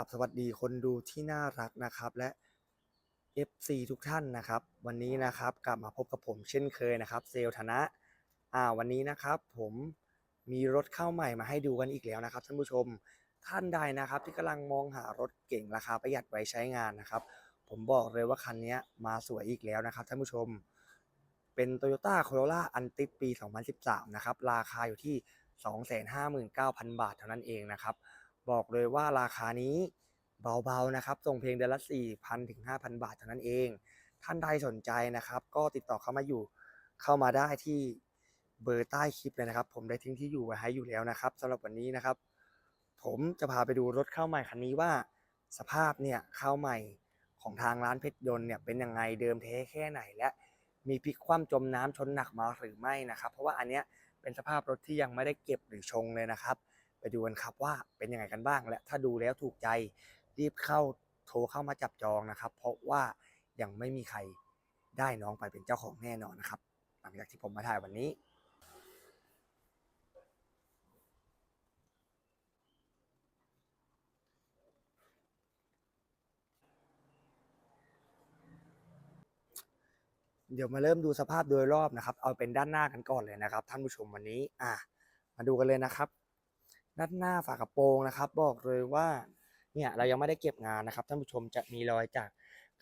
ราบสวัสดีคนดูที่น่ารักนะครับและ FC ทุกท่านนะครับ วันนี้นะครับกลับมาพบกับผมเช่นเคยนะครับเซลธนะอ่าวันนี้นะครับผมมีรถเข้าใหม่มาให้ดูกันอีกแล้วนะครับท่านผู้ชมท่านใดนะครับที่กำลังมองหารถเก่งราคาประหยัดไว้ใช้งานนะครับ ผมบอกเลยว่าคันนี้มาสวยอีกแล้วนะครับท่านผู้ชม เป็น Toyota Corolla Antis ปี 2013 นะครับราคาอยู่ที่ 259,000 บาทเท่านั้นเองนะครับ บอกเลยว่าราคานี้เบาๆนะครับ ส่งเพียงเดือนละ 4,000ถึง5,000 บาทเท่านั้นเอง ท่านใดสนใจนะครับ ก็ติดต่อเข้ามาอยู่เข้ามาได้ที่เบอร์ใต้คลิปเลยนะครับ ผมได้ทิ้งที่อยู่ไว้ให้อยู่แล้วนะครับสำหรับวันนี้นะครับ ผมจะพาไปดูรถเข้าใหม่คันนี้ว่า สภาพเนี่ยเข้าใหม่ของทางร้านเพชรยนต์เนี่ยเป็นยังไงเดิมเทแค่ไหนและ มีพลิกคว่ำจมน้ำชนหนักมาหรือไม่นะครับ เพราะว่าอันเนี้ยเป็นสภาพรถที่ยังไม่ได้เก็บหรือชงเลยนะครับ ไปดูกันครับว่าเป็นยังไงกันบ้าง และถ้าดูแล้วถูกใจรีบเข้าโทรเข้ามาจับจองนะครับ เพราะว่ายังไม่มีใครได้น้องไปเป็นเจ้าของแน่นอนนะครับ หลังจากที่ผมมาถ่ายวันนี้เดี๋ยวมาเริ่มดูสภาพโดยรอบนะครับ เอาเป็นด้านหน้ากันก่อนเลยนะครับ ท่านผู้ชมวันนี้ อะ มาดูกันเลยนะครับ ด้านหน้าฝากระโปรงนะครับ บอกเลยว่าเนี่ยเรายังไม่ได้เก็บงานนะครับท่านผู้ชมจะมีรอยจาก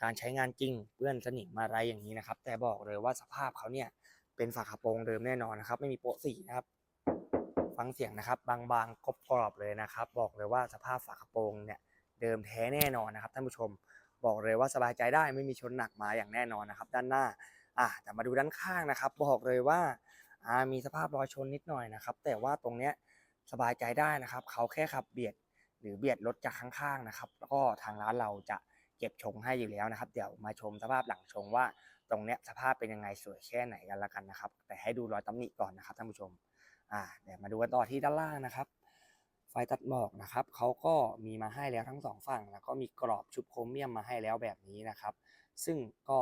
การใช้งานจริงเปื้อนสนิมอะไรอย่างนี้นะครับ แต่บอกเลยว่าสภาพเขาเนี่ยเป็นฝากระโปรงเดิมแน่นอนนะครับ ไม่มีโปะสีนะครับ ฟังเสียงนะครับ บางๆกรอบกรอบๆเลยนะครับ บอกเลยว่าสภาพฝากระโปรงเนี่ยเดิมแท้แน่นอนนะครับท่านผู้ชมบอกเลยว่าสบายใจได้ไม่มีชนหนักมาอย่างแน่นอนนะครับ ด้านหน้าอะแต่มาดูด้านข้างนะครับ บอกเลยว่ามีสภาพรอยชนนิดหน่อยนะครับ แต่ว่าตรงเนี้ย สบายใจได้นะครับ เขาแค่ขับเบียดหรือเบียดรถจากข้างๆนะครับ แล้วก็ทางร้านเราจะเก็บชงให้อยู่แล้วนะครับ เดี๋ยวมาชมสภาพหลังชงว่าตรงเนี้ยสภาพเป็นยังไงสวยแค่ไหนกันละกันนะครับ แต่ให้ดูรอยตำหนิก่อนนะครับท่านผู้ชมอ่าเดี๋ยวมาดูกันต่อที่ด้านล่างนะครับ ไฟตัดหมอกนะครับเขาก็มีมาให้แล้วทั้งสองฝั่ง แล้วก็มีกรอบชุบโครเมียมมาให้แล้วแบบนี้นะครับ ซึ่งก็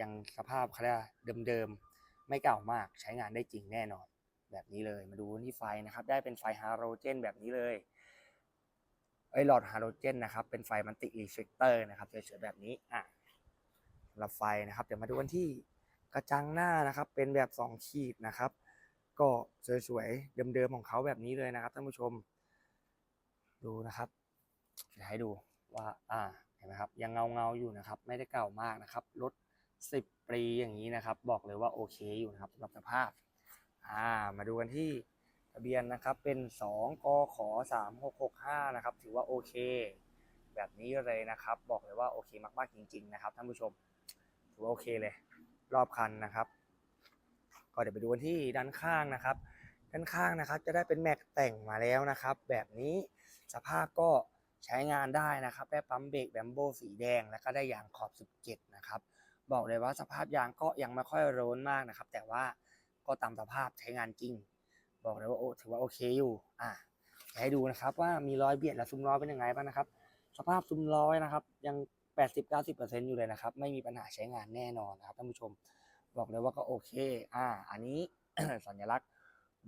ยังสภาพเขาเรียกว่าเดิมๆไม่เก่ามากใช้งานได้จริงแน่นอน แบบนี้เลย มาดูที่ไฟนะครับ ได้เป็นไฟฮาโลเจนแบบนี้เลยไอ้หลอดฮาโลเจนนะครับ เป็นไฟมันติรีเฟกเตอร์นะครับสวยๆแบบนี้อะสำหรับไฟนะครับ เดี๋ยวมาดูกันที่กระจังหน้านะครับ เป็นแบบ 2 ขีดนะครับ ก็สวยๆเดิมๆของเขาแบบนี้เลยนะครับท่านผู้ชม ดูนะครับจะให้ดูว่า อ่าเห็นไหมครับ ยังเงาเงาๆอยู่นะครับ ไม่ได้เก่ามากนะครับรถสิบปีอย่างนี้นะครับ บอกเลยว่าโอเคอยู่นะครับสำหรับสภาพ อ่ามาดูกันที่ทะเบียนนะครับเป็น 2กข3665 นะครับ ถือว่าโอเค แบบนี้เลยนะครับ บอกเลยว่าโอเคมากๆจริง ๆ นะครับท่านผู้ชมถือว่าโอเคเลย รอบคันนะครับ ก็เดี๋ยวไปดูกันที่ด้านข้างนะครับ ด้านข้างนะครับจะได้เป็นแม็กแต่งมาแล้วนะครับ แบบนี้สภาพก็ใช้งานได้นะครับได้ปั๊มเบรกแบมโบสีแดง แล้วก็ได้ยางขอบ 17 นะครับ บอกเลยว่าสภาพยางก็ยังไม่ค่อยโรนมากนะครับ แต่ว่า ก็ตามสภาพใช้งานจริง บอกเลยว่าโอ้ถือว่าโอเคอยู่อะให้ดูนะครับว่ามีรอยเบียดและซุ้มล้อเป็นยังไงบ้างนะครับ สภาพซุ้มล้อนะครับ ยัง 80-90%อยู่เลยนะครับ ไม่มีปัญหาใช้งานแน่นอนนะครับท่านผู้ชมบอกเลยว่าก็โอเคอ่าอันนี้ สัญลักษณ์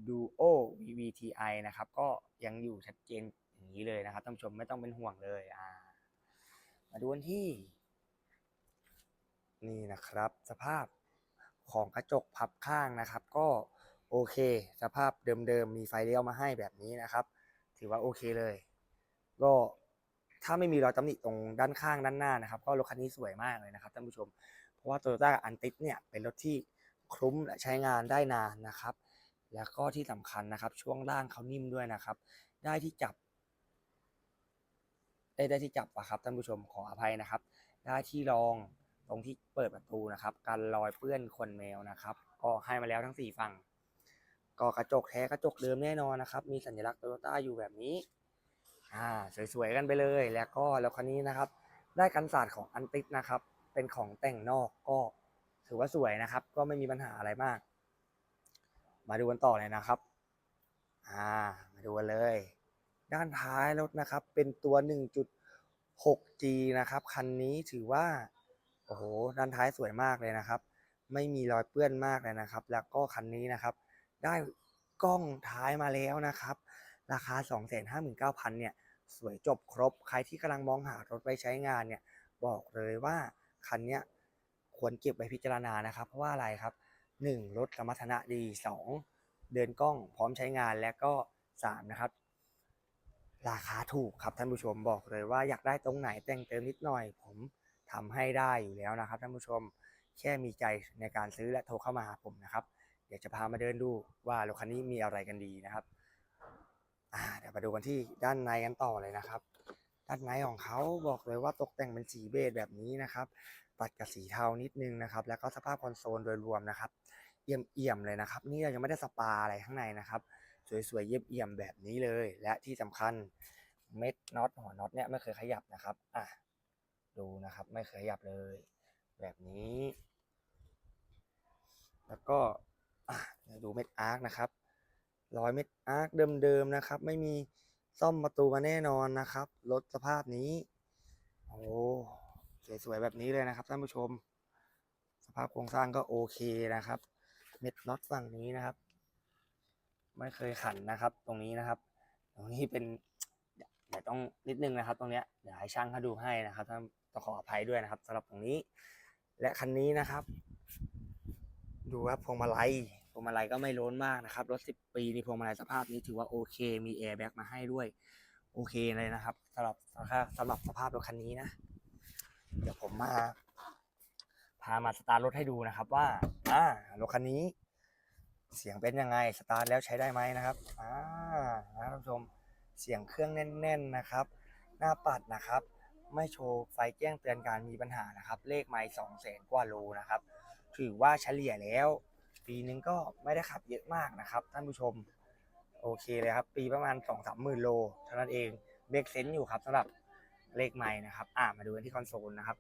Duo VVTi นะครับ ก็ยังอยู่ชัดเจนอย่างนี้เลยนะครับท่านผู้ชมไม่ต้องเป็นห่วงเลยอ่ามาดูกันที่ นี่นะครับ สภาพ ของกระจกพับข้างนะครับ ก็โอเค สภาพเดิมๆมีไฟเลี้ยวมาให้แบบนี้นะครับ ถือว่าโอเคเลย ก็ถ้าไม่มีรอยตำหนิตรงด้านข้างด้านหน้านะครับ ก็รถคันนี้สวยมากเลยนะครับท่านผู้ชม เพราะว่า Toyota a n t i s เนี่ยเป็นรถที่คลุ้มและใช้งานได้นานนะครับ แล้วก็ที่สำคัญนะครับ ช่วงล่างเขานิ่มด้วยนะครับ ได้ที่จับ ได้ได้ที่จับอะครับท่านผู้ชมขออภัยนะครับ ได้ที่รอง รงที่เปิดประตูนะครับกันรอยเปื้อนขนแมวนะครับ ก็ให้มาแล้วทั้งสี่ฝั่งก็กระจกแท้กระจกเดิมแน่นอนนะครับ มีสัญลักษณ์โตโยต้าอยู่แบบนี้อ่าสวยๆกันไปเลย แล้วก็แล้วคันนี้นะครับ ได้กันศาสตร์ของอันติสนะครับ เป็นของแต่งนอกก็ถือว่าสวยนะครับ ก็ไม่มีปัญหาอะไรมาก มาดูกันต่อเลยนะครับอ่ามาดูกันเลย ด้านท้ายรถนะครับ เป็นตัว 1.6G นะครับ คันนี้ถือว่า โอ้โหด้านท้ายสวยมากเลยนะครับ ไม่มีรอยเปื้อนมากเลยนะครับ แล้วก็คันนี้นะครับ ได้กล้องท้ายมาแล้วนะครับ ราคา 259,000เนี่ยสวยจบครบ ใครที่กำลังมองหารถไว้ใช้งานเนี่ยบอกเลยว่าคันนี้ควรเก็บไว้พิจารณานะครับ เพราะว่าอะไรครับหนึ่งรถสมรรถนะดีสองเดินกล้องพร้อมใช้งานและก็สามนะครับ ราคาถูกครับท่านผู้ชมบอกเลยว่าอยากได้ตรงไหนแต่งเติมนิดหน่อยผม ทำให้ได้อยู่แล้วนะครับท่านผู้ชมแค่มีใจในการซื้อและโทรเข้ามาหาผมนะครับ เดี๋ยวจะพามาเดินดูว่ารถคันนี้มีอะไรกันดีนะครับเดี๋ยวมาดูกันที่ด้านในกันต่อเลยนะครับ ด้านในของเขาบอกเลยว่าตกแต่งเป็นสีเบจแบบนี้นะครับ ตัดกับสีเทานิดนึงนะครับ แล้วก็สภาพคอนโซลโดยรวมนะครับ เอี่ยมเอี่ยมๆเลยนะครับ นี่เรายังไม่ได้สปาอะไรข้างในนะครับ สวยๆเยี่ยมเอี่ยมแบบนี้เลย และที่สำคัญเม็ดน็อตหัวน็อตเนี่ยไม่เคยขยับนะครับ อะ ดูนะครับ ไม่เคยขยับเลย แบบนี้ แล้วก็ดูเม็ดอาร์คนะครับร้อยเม็ดอาร์คเดิมๆนะครับ ไม่มีซ่อมประตูมาแน่นอนนะครับรถสภาพนี้ โอ้สวยๆแบบนี้เลยนะครับท่านผู้ชม สภาพโครงสร้างก็โอเคนะครับ เม็ดน็อตฝั่งนี้นะครับ ไม่เคยขันนะครับ ตรงนี้นะครับ ตรงนี้เป็น เดี๋ยวต้องนิดนึงนะครับ ตรงเนี้ยเดี๋ยวให้ช่างเขาดูให้นะครับท่านต้องขออภัยด้วยนะครับสำหรับตรงนี้ และคันนี้นะครับ ดูครับพวงมาลัยพวงมาลัยก็ไม่ล้นมากนะครับรถ10ปีนี่พวงมาลัยสภาพนี้ถือว่าโอเค มีแอร์แบ็กมาให้ด้วย โอเคเลยนะครับสำหรับสำหรับสภาพรถคันนี้นะ เดี๋ยวผมมา พามาสตาร์ทรถให้ดูนะครับ ว่าอ่ารถคันนี้ เสียงเป็นยังไงสตาร์ทแล้วใช้ได้ไหมนะครับอ่านะท่านผู้ชม เสียงเครื่องแน่น ๆนะครับ หน้าปัดนะครับ ไม่โชว์ไฟแจ้งเตือนการมีปัญหานะครับ เลขไมล์สองแสนกว่าโลนะครับ ถือว่าเฉลี่ยแล้ว ปีนึงก็ไม่ได้ขับเยอะมากนะครับท่านผู้ชม โอเคเลยครับ ปีประมาณ2องสามหมื่นโลเท่านั้นเองเบรกเซนต์อยู่ครับสำหรับเลขใหม่นะครับ อ่ามาดูกันที่คอนโซลนะครับ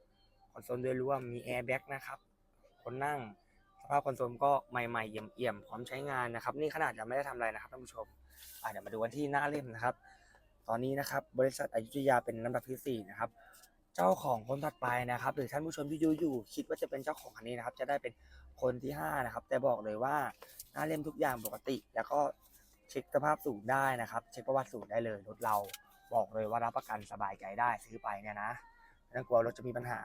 คอนโซลโดยรวมมีแอร์แบ็กนะครับ คนนั่งสภาพคอนโซลก็ใหม่ๆเอี่ยมๆพร้อมใช้งานนะครับ นี่ขนาดยังไม่ได้ทำอะไรนะครับท่านผู้ชม อ่าเดี๋ยวมาดูกันที่หน้าเล่มนะครับ ตอนนี้นะครับ บริษัทอยุธยาเป็นลำดับที่สี่นะครับ เจ้าของคนถัดไปนะครับ หรือท่านผู้ชมที่ดูอยู่คิดว่าจะเป็นเจ้าของคันนี้นะครับ จะได้เป็นคนที่ห้านะครับ แต่บอกเลยว่าหน้าเล่มทุกอย่างปกติ แล้วก็เช็คสภาพสูตรได้นะครับ เช็คประวัติสูตรได้เลยรถเราบอกเลยว่ารับประกันสบายใจได้ซื้อไปเนี่ยนะไม่ต้องกลัวรถจะมีปัญหา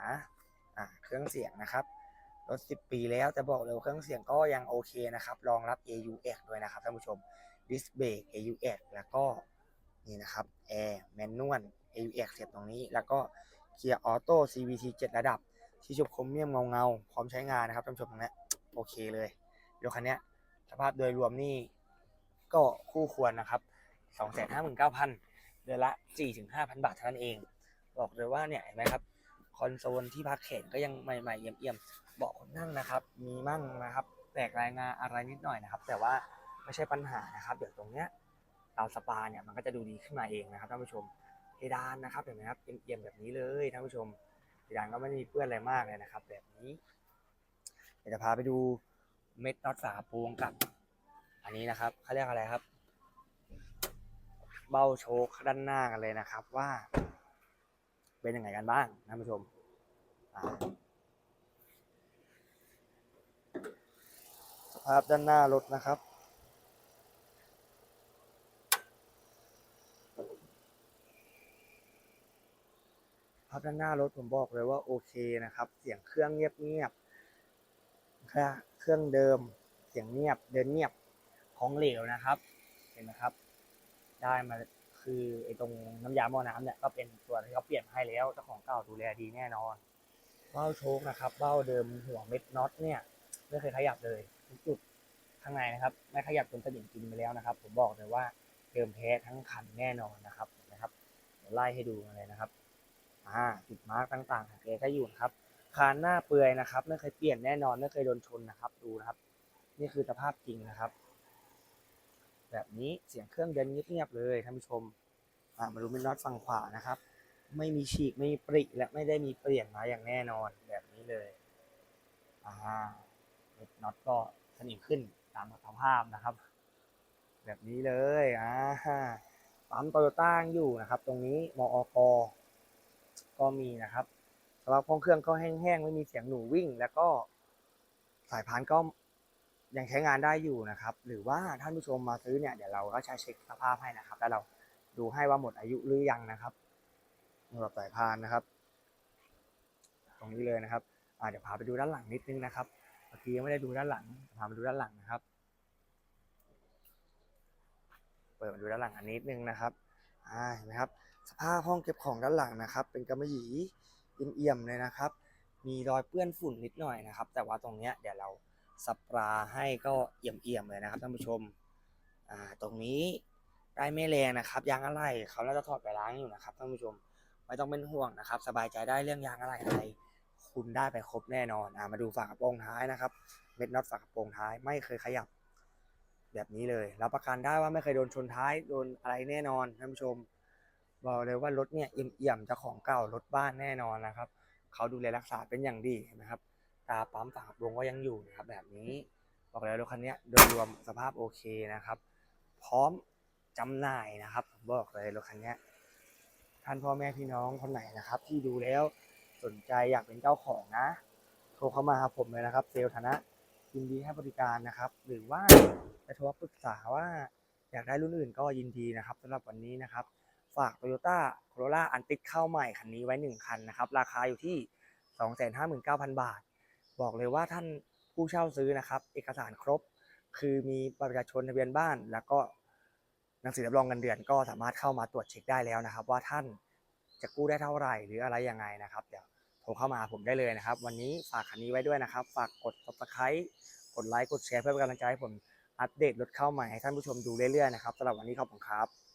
อ่าเครื่องเสียงนะครับรถ10 ปีแล้วแต่บอกเลยเครื่องเสียงก็ยังโอเคนะครับรองรับ AUX ด้วยนะครับท่านผู้ชม ดิสเบรก AUX แล้วก็นี่นะครับ Air Manual AUX เสียบตรงนี้ แล้วก็เกียร์ออโต้ CVT 7 ระดับ ที่ชุบคมเมียมเงาเงาพร้อมใช้งานนะครับท่านผู้ชมตรงนี้โอเคเลยรถคันนี้สภาพโดยรวมนี่ก็คู่ควรนะครับ 259,000 เดือนละ 4-5,000 บาทเท่านั้นเอง บอกเลยว่าเนี่ยเห็นไหมครับคอนโซลที่พักเข็นก็ยังใหม่ๆเอี่ยมๆเบาะคนนั่งนะครับ มีมั่งนะครับ แตกรายงานอะไรนิดหน่อยนะครับ แต่ว่า ไม่ใช่ปัญหานะครับเดี๋ยวตรงเนี้ยเราสปาเนี่ยมันก็จะดูดีขึ้นมาเองนะครับท่านผู้ชมเพดานนะครับเห็นไหมครับเอี่ยมแบบนี้เลยท่านผู้ชมเพดานก็ไม่ได้มีเปื้อนอะไรมากเลยนะครับ แบบนี้เดี๋ยวจะพาไปดูเม็ดน็อตฝาโปรงกับ อันนี้นะครับเขาเรียกอะไรครับ เบ้าโชคด้านหน้ากันเลยนะครับว่า เป็นยังไงกันบ้างท่านผู้ชมสภาพด้านหน้ารถนะครับ ภาพด้านหน้ารถผมบอกเลยว่าโอเคนะครับ เสียงเครื่องเงียบๆค่ะเครื่องเดิม เสียงเงียบ เดินเงียบของเหลวนะครับ เห็นไหมครับ ได้มาคือไอ้ตรงน้ำยาหม้อน้ำเนี่ยก็เป็นตัวที่เขาเปลี่ยนให้แล้วเจ้าของเก่าดูแลดีแน่นอนเบ้าโชคนะครับเบ้าเดิมหัวเม็ดน็อตเนี่ยไม่เคยขยับเลยทุกจุดข้างในนะครับ ไม่ขยับจนสนิมกินไปแล้วนะครับ ผมบอกเลยว่าเดิมแท้ทั้งคันแน่นอนนะครับนะครับไล่ให้ดูกันเลยนะครับ อ่าจุดมาร์กต่างๆของแกก็อยู่นะครับคานหน้าเปื่อยนะครับ ไม่เคยเปลี่ยนแน่นอนไม่เคยโดนชนนะครับ ดูนะครับ นี่คือสภาพจริงนะครับ แบบนี้เสียงเครื่องเดินเงียบๆเลยท่านผู้ชมอ่ามาดูมินน็อตฝั่งขวานะครับ ไม่มีฉีกไม่มีปริและไม่ได้มีเปลี่ยนมาอย่างแน่นอนแบบนี้เลยอ่าม็ดน็อตก็สนิมขึ้นตามสภาพนะครับ แบบนี้เลยอ่าปั๊มโตโยต้าอยู่นะครับ ตรงนี้มอก ก็มีนะครับสำหรับห้องเครื่องก็แห้งๆไม่มีเสียงหนูวิ่ง แล้วก็สายพานก็ยังใช้งานได้อยู่นะครับ หรือว่าท่านผู้ชมมาซื้อเนี่ยเดี๋ยวเราก็จะเช็คสภาพให้นะครับ แล้วเราดูให้ว่าหมดอายุหรือยังนะครับสำหรับสายพานนะครับ ตรงนี้เลยนะครับเดี๋ยวพาไปดูด้านหลังนิดนึงนะครับเมื่อกี้ยังไม่ได้ดูด้านหลังพามาดูด้านหลังนะครับ เปิดมาดูด้านหลังอันนิดนึงนะครับอ่าเห็นไหมครับ สภาพห้องเก็บของด้านหลังนะครับ เป็นกำมะหยี่เอี่ยมๆเลยนะครับ มีรอยเปื้อนฝุ่นนิดหน่อยนะครับ แต่ว่าตรงเนี้ยเดี๋ยวเราสปราให้ก็เอี่ยมๆเลยนะครับท่านผู้ชมอ่าตรงนี้ได้ไม่แรงนะครับ ยางอะไรเขาน่าจะถอดไปล้างอยู่นะครับท่านผู้ชมไม่ต้องเป็นห่วงนะครับ สบายใจได้เรื่องยางอะไรอะไรคุณได้ไปครบแน่นอนอ่ามาดูฝากระโปรงท้ายนะครับ เม็ดน็อตฝากระโปรงท้ายไม่เคยขยับ แบบนี้เลยรับประกันได้ว่าไม่เคยโดนชนท้ายโดนอะไรแน่นอนท่านผู้ชม บอกเลยว่ารถเนี่ยเอี่ยมๆจ้าของเก่ารถบ้านแน่นอนนะครับเขาดูแลรักษาเป็นอย่างดีเห็นไหมครับ ตาปั๊มฝากระโปรงก็ยังอยู่นะครับ แบบนี้บอกเลยรถคันนี้โดยรวมสภาพโอเคนะครับ พร้อมจำหน่ายนะครับผมบอกเลยรถคันนี้ท่านพ่อแม่พี่น้องคนไหนนะครับ ที่ดูแล้วสนใจอยากเป็นเจ้าของนะ โทรเข้ามาหาผมเลยนะครับ เซลล์ธนะยินดีให้บริการนะครับ หรือว่าจะโทรปรึกษาว่าอยากได้รุ่นอื่นก็ยินดีนะครับสำหรับวันนี้นะครับ ฝาก Toyota Corolla a n t i เข้าใหม่คันนี้ไว้ 1 คันนะครับ ราคาอยู่ที่ 259,000 บาท บอกเลยว่าท่านผู้เช่าซื้อนะครับ เอกสารครบ คือมีบัตรประชาชนทะเบียนบ้าน แล้วก็หนังสือรับรองเงินเดือนก็สามารถเข้ามาตรวจเช็คได้แล้วนะครับ ว่าท่านจะกู้ได้เท่าไหร่หรืออะไรยังไงนะครับเดี๋ยวโทรเข้ามาหาผมได้เลยนะครับ วันนี้ฝากคันนี้ไว้ด้วยนะครับ ฝากกด subscribe กดไลค์กดแชร์เพื่อเป็นกำลังใจให้ผมอัปเดตรถเข้าใหม่ให้ท่านผู้ชมดูเรื่อยๆนะครับสำหรับวันนี้ขอบคุณครับ